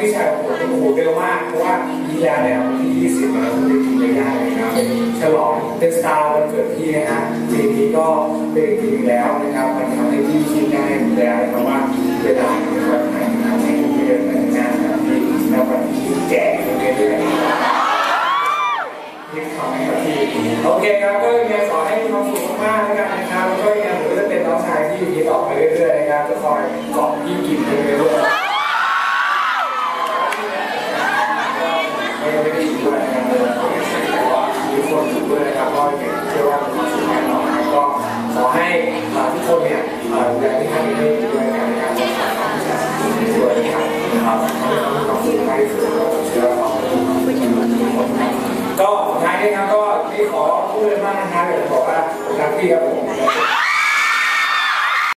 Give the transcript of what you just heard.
พี่ชายผมโอ้โหเร็วมากเพราะว่าปีแล้วเนี่ยวันที่ 20นะผมได้กินง่ายๆเลยครับฉลองเป็นสตาร์วันเกิดพี่นะฮะปีนี้ก็เป็นปีแล้วนะครับมันทำให้พี่คิดได้แล้วนะครับว่าเวลาที่วันไหนทำให้พี่เดินไปข้างหนนะครับพี่แล้ววันที่แก่ไปเรื่อยๆที่ทำให้กับพี่โอเคครับก็ยังไงขอให้มีความสุขมากด้วกันะครับแล้วก็ยังผมจะเป็นน้องชายที่ดีต่อไปเรื่อยๆนะครับจะคอยเกาะพี่กินไปเรื่อยๆ คนเนี่ยอ่าดูแลที่ท่านนี้ให้ดีด้วยกันนะครับขอให้ควาด้วยนะครับนะครับให้มีความสุขมากที่สุดเราเชื่อว่าขอให้มีความสุขทุกคนนะครับก็สุดท้ายนี้ครับก็ที่ขอพูดมากนะครับอยากจะบอกว่ารักพี่ครับผม